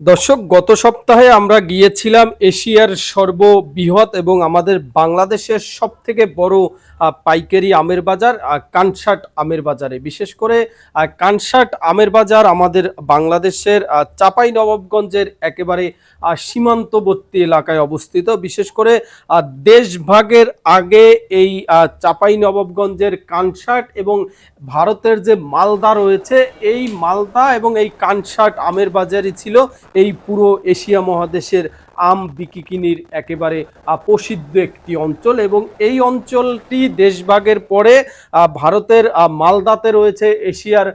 দর্শক, গত সপ্তাহে আমরা গিয়েছিলাম এশিয়ার সর্ববৃহৎ এবং আমাদের বাংলাদেশের সব থেকে বড় পাইকারি আমের বাজার কানসাট আমের বাজারে। বিশেষ করে কানসাট আমের বাজার আমাদের বাংলাদেশের চাঁপাই নবাবগঞ্জের একেবারে সীমান্তবর্তী এলাকায় অবস্থিত। বিশেষ করে দেশভাগের আগে এই চাঁপাই নবাবগঞ্জের কানসাট এবং ভারতের যে মালদা রয়েছে, এই মালদা এবং এই কানসাট আমের বাজারই ছিল এই পুরো এশিয়া মহাদেশের আম বিকিকিনির একেবারে প্রসিদ্ধ একটি অঞ্চল এবং এই অঞ্চলটি দেশভাগের পরে ভারতের মালদাতে রয়েছে এশিয়ার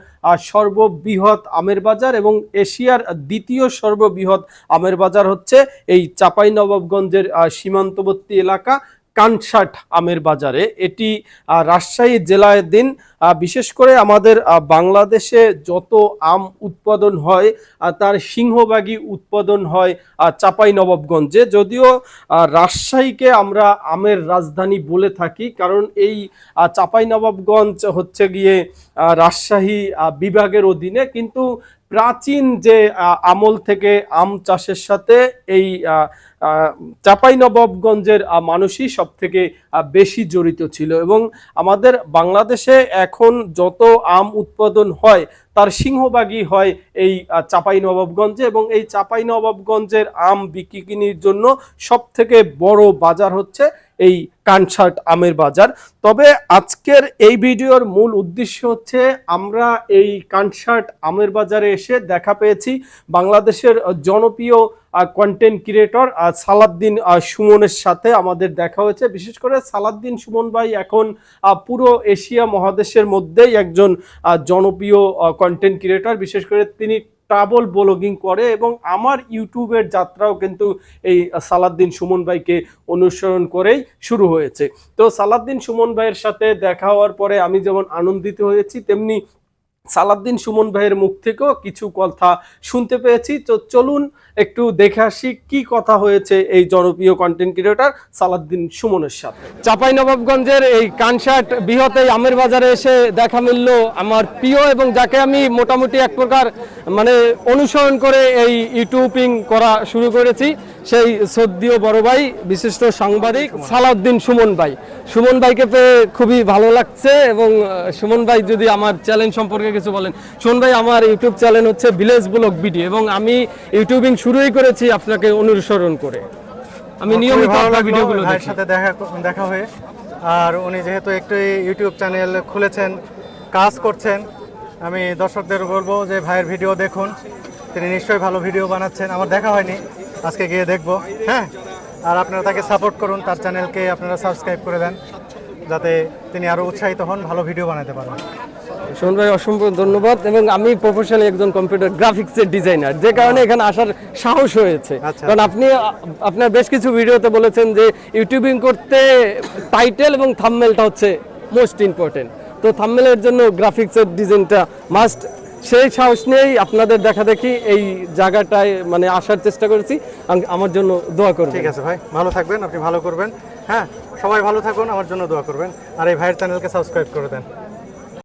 সর্ববৃহৎ আমের বাজার এবং এশিয়ার দ্বিতীয় সর্ববৃহৎ আমের বাজার হচ্ছে এই চাঁপাইনবাবগঞ্জের সীমান্তবর্তী এলাকা। কানসাট আমের বাজারে। এটি রাজশাহী জেলায় দিন বিশেষ করে আমাদের বাংলাদেশে যত আম উৎপাদন হয় তার সিংহভাগই উৎপাদন হয় চাপাই নবাবগঞ্জে যদিও রাজশাহীকে আমরা আমের রাজধানী বলে থাকি, কারণ এই চাপাই নবাবগঞ্জ হচ্ছে গিয়ে রাজশাহী বিভাগের অধীনে। কিন্তু প্রাচীন যে আমল থেকে আম চাষের সাথে এই চাপাই নবাবগঞ্জের মানুষই সব থেকে বেশি জড়িত ছিল এবং আমাদের বাংলাদেশে এখন যত আম উৎপাদন হয় তার সিংহভাগই হয় এই চাপাই নবাবগঞ্জে এবং এই চাপাই নবাবগঞ্জের আম বিক্রিকিনির জন্য সব থেকে বড় বাজার হচ্ছে এই কানসার্ট আমের বাজার। তবে আজকের এই ভিডিওর মূল উদ্দেশ্য হচ্ছে আমরা এই কানসার্ট আমের বাজারে এসে দেখা পেয়েছি। বাংলাদেশের জনপ্রিয় কন্টেন্ট ক্রিয়েটর সালাদ্দিন সুমনের সাথে আমাদের দেখা হয়েছে। বিশেষ করে সালাদ্দিন সুমন ভাই এখন পুরো এশিয়া মহাদেশের মধ্যেই একজন জনপ্রিয় কন্টেন্ট ক্রিয়েটর বিশেষ করে তিনি ট্রাভেল ব্লগিং করে এবং আমার ইউটিউবের যাত্রাও কিন্তু এই সালাদ্দিন সুমন ভাইকে অনুসরণ করেই শুরু হয়েছে। তো সালাদ্দিন সুমন ভাইয়ের সাথে দেখা হওয়ার পরে আমি যেমন আনন্দিত হয়েছি, তেমনি সালাদ্দিন সুমন ভাইয়ের মুখ থেকেও কিছু কথা শুনতে পেয়েছি। তো চলুন একটু দেখে আসি কি কথা হয়েছে এই জনপ্রিয় কন্টেন্ট ক্রিয়েটর সালাদ্দিন সুমনের সাথে। চাপাই নবাবগঞ্জের এই কানসাট বৃহৎ এই আমের বাজারে এসে দেখা মিলল আমার প্রিয় এবং যাকে আমি মোটামুটি এক প্রকার মানে অনুসরণ করে এই ইউটিউবিং করা শুরু করেছি, সেই সদ্যীয় বড় ভাই, বিশিষ্ট সাংবাদিক সালাউদ্দিন সুমন ভাই। সুমন ভাইকে পেয়ে খুবই ভালো লাগছে এবং সুমন ভাই যদি আমার চ্যালেঞ্জ সম্পর্কে কিছু বলেন। সুমন ভাই আমার ইউটিউব চ্যানেল হচ্ছে ভিলেজ ব্লগ ভিডিও এবং আমি ইউটিউবিং শুরুই করেছি আপনাকে অনুসরণ করে। আমি নিয়মিত আপনার ভিডিওগুলো দেখি। সাথে দেখা দেখা হয়ে। আর উনি যেহেতু একটু ইউটিউব চ্যানেল খুলেছেন কাজ করছেন আমি দর্শকদের বলব যে ভাইয়ের ভিডিও দেখুন। তিনি নিশ্চয়ই ভালো ভিডিও বানাচ্ছেন। আমার দেখা হয়নি আজকে গিয়ে দেখব। হ্যাঁ? আর আপনারা তাকে সাপোর্ট করুন তার চ্যানেলকে আপনারা সাবস্ক্রাইব করে দেন যাতে তিনি আরও উৎসাহিত হন ভালো ভিডিও বানাতে পারেন। সুমন ভাই অসংখ্য ধন্যবাদ এবং আমি প্রফেশনালি একজন কম্পিউটার গ্রাফিক্সের ডিজাইনার যে কারণে এখানে আসার সাহস হয়েছে। আচ্ছা। কারণ আপনি আপনার বেশ কিছু ভিডিওতে বলেছেন যে ইউটিউবিং করতে টাইটেল এবং থাম্বনেলটা হচ্ছে মোস্ট ইম্পর্টেন্ট তো থাম্বনেলের জন্য গ্রাফিক্সের ডিজাইনটা মাস্ট সেই সাহস নিয়েই আপনাদের দেখা দেখি এই জায়গাটায় মানে আসার চেষ্টা করেছি। আমার জন্য দোয়া করবেন। ঠিক আছে ভাই ভালো থাকবেন আপনি ভালো করবেন। হ্যাঁ সবাই ভালো থাকুন আমার জন্য দোয়া করবেন। আর এই ভাইয়ের চ্যানেলকে সাবস্ক্রাইব করে দেন।